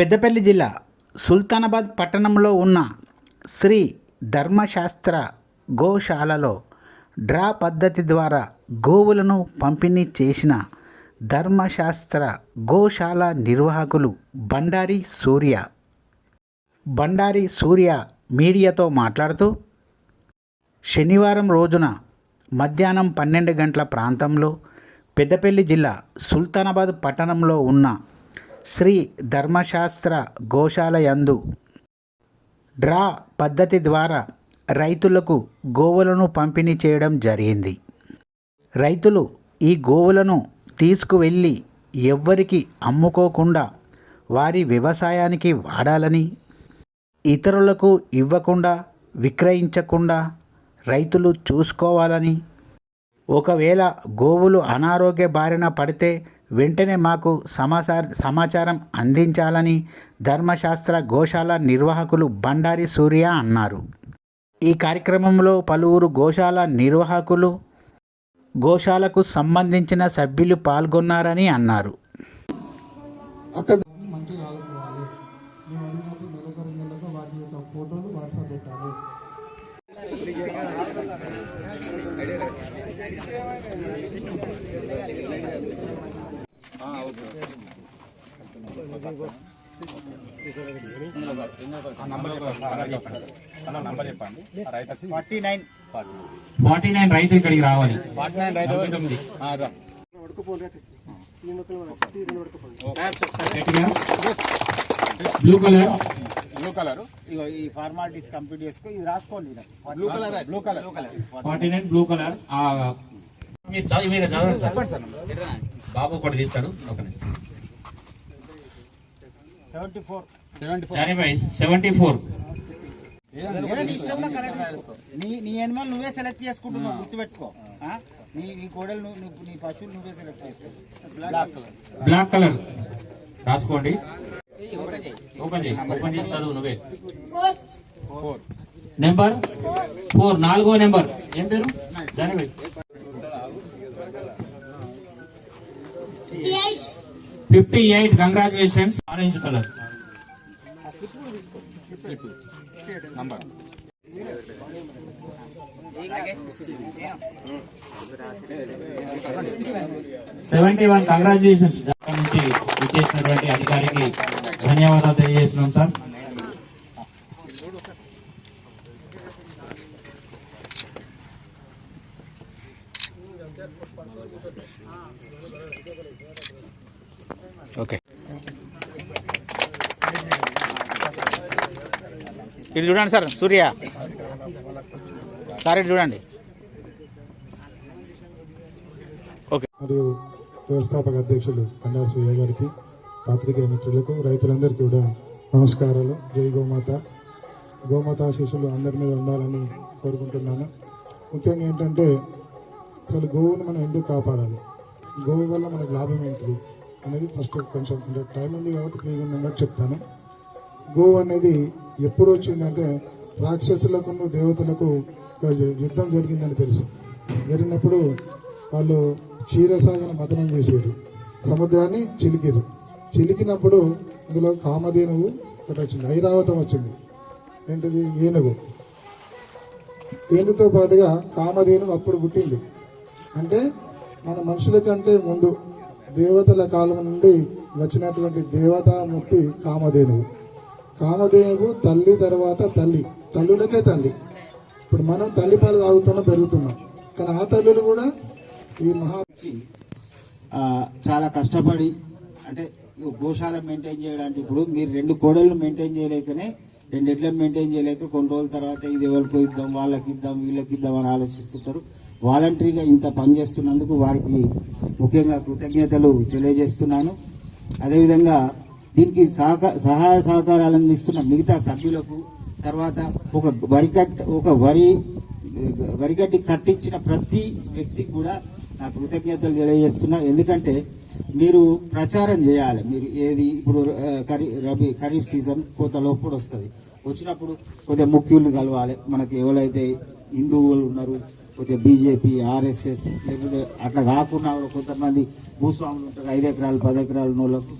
పెద్దపల్లి జిల్లా సుల్తానాబాద్ పట్టణంలో ఉన్న శ్రీ ధర్మశాస్త్ర గోశాలలో డ్రా పద్ధతి ద్వారా గోవులను పంపిణీ చేసిన ధర్మశాస్త్ర గోశాల నిర్వాహకులు బండారి సూర్య. బండారి సూర్య మీడియాతో మాట్లాడుతూ శనివారం రోజున మధ్యాహ్నం పన్నెండు గంటల ప్రాంతంలో పెద్దపల్లి జిల్లా సుల్తానాబాద్ పట్టణంలో ఉన్న శ్రీ ధర్మశాస్త్ర గోశాల యందు డ్రా పద్ధతి ద్వారా రైతులకు గోవులను పంపిణీ చేయడం జరిగింది. రైతులు ఈ గోవులను తీసుకువెళ్ళి ఎవ్వరికి అమ్ముకోకుండా వారి వ్యవసాయానికి వాడాలని ఇతరులకు ఇవ్వకుండా విక్రయించకుండా రైతులు చూసుకోవాలని ఒకవేళ గోవులు అనారోగ్య బారిన పడితే వెంటనే మాకు సమాచార సమాచారం అందించాలని ధర్మశాస్త్ర గోశాల నిర్వాహకులు బండారి సూర్య అన్నారు. ఈ కార్యక్రమంలో పలువురు గోశాల నిర్వాహకులు గోశాలకు సంబంధించిన సభ్యులు పాల్గొన్నారని అన్నారు. అక్కడ వాటి యొక్క ఫోటోలు వాట్సాప్ పెట్టాలి. ఫార్టీ నైన్ రైతు ఇక్కడికి రావాలి. గట్టిగా. బ్లూ కలర్ బ్లూ కలర్ ఇగో ఈ ఫార్మాలిటీస్ కంప్లీట్ చేసుకో ఇది రాసుకోండి blue colour blue colour forty nine blue colour ఆ, మీరు చదివి మీరు చదవండి సార్. బాబు ఒకటి తీస్తాడు. ఒక నిమిషం. Seventy four. నీ నీ ఎనిమల్ నువ్వే సెలెక్ట్ చేసుకుంటున్నావు గుర్తుపెట్టుకో. ఆ? నీ నీ కోడలు నువ్వు నువ్వు- నీ పశువులు నువ్వే సెలెక్ట్ చేసుకో. బ్లాక్ కలర్ బ్లాక్ కలర్ రాసుకోండి. ఓపెన్ చేయి. ఓపెన్ చేసి చదువు నువ్వే. ఫోర్ నెంబర్ ఫోర్ నాలుగో నెంబర్ ఏం పేరు? Janibhai fifty eight congratulations orange colour seventy one congratulations నుంచి ఇచ్చేసినటువంటి అధికారికి ధన్యవాదాలు తెలియజేస్తున్నాం సార్. ఇది చూడండి సార్ సూర్య. సార్ ఇది చూడండి. మరియు వ్యవస్థాపక అధ్యక్షులు బండారు సూర్య గారికి పాత్రికేయ మిత్రులకు రైతులందరికీ కూడా నమస్కారాలు. జై గోమాత. గోమాత ఆశీస్సులు అందరి మీద ఉండాలని కోరుకుంటున్నాను. ముఖ్యంగా ఏంటంటే అసలు గోవును మనం ఎందుకు కాపాడాలి? గోవు వల్ల మనకు లాభం ఏంటిది అనేది ఫస్ట్ కొంచెం అంటే టైం ఉంది కాబట్టి ఫ్రీగా ఉన్నాం చెప్తాను. గోవు అనేది ఎప్పుడు వచ్చిందంటే రాక్షసులకు దేవతలకు ఒక యుద్ధం జరిగిందని తెలుసు. జరిగినప్పుడు వాళ్ళు క్షీరసాగర మతనం చేశారు. సముద్రాన్ని చిలికిరు చిలికినప్పుడు ఇందులో కామధేనువు ఒకటి వచ్చింది. ఐరావతం వచ్చింది. ఏంటిది? ఏనుగు. ఏనుగుతో పాటుగా కామధేనువు అప్పుడు పుట్టింది. అంటే మన మనుషుల కంటే ముందు దేవతల కాలం నుండి వచ్చినటువంటి దేవతామూర్తి కామధేనువు. కామధేనువు తల్లి తర్వాత తల్లి. తల్లులకే తల్లి. ఇప్పుడు మనం తల్లి పాలు తాగుతున్నాం పెరుగుతున్నాం. కానీ ఆ తల్లులు కూడా ఈ మహా వచ్చి చాలా కష్టపడి అంటే గోశాల మెయింటైన్ చేయడానికి ఇప్పుడు మీరు రెండు కోడళ్ళు మెయింటైన్ చేయలేకనే రెండు ఎడ్లను మెయింటైన్ చేయలేక కొన్ని రోజుల తర్వాత ఇది ఎవరికి ఇద్దాం వాళ్ళకి ఇద్దాం వీళ్ళకి ఇద్దాం అని ఆలోచిస్తుంటారు. వాలంటరీగా ఇంత పని చేస్తున్నందుకు వారికి ముఖ్యంగా కృతజ్ఞతలు తెలియజేస్తున్నాను. అదేవిధంగా దీనికి సహక సహాయ సహకారాలు అందిస్తున్న మిగతా సభ్యులకు తర్వాత ఒక వరి ఒక వరి వరిగడ్డి కట్టించిన ప్రతి వ్యక్తికి కూడా నా కృతజ్ఞతలు తెలియజేస్తున్నా. ఎందుకంటే మీరు ప్రచారం చేయాలి. మీరు ఏది ఇప్పుడు ఖరీ రబీ ఖరీఫ్ సీజన్ కోత లోపల వస్తుంది. వచ్చినప్పుడు కొద్దిగా ముఖ్యుల్ని కలవాలి. మనకి ఎవరైతే హిందువులు ఉన్నారు కొద్దిగా బీజేపీ ఆర్ఎస్ఎస్ లేకపోతే అట్లా కాకుండా కొంతమంది భూస్వాములు ఉంటారు. ఐదు ఎకరాలు పది ఎకరాలు నోళ్ళకు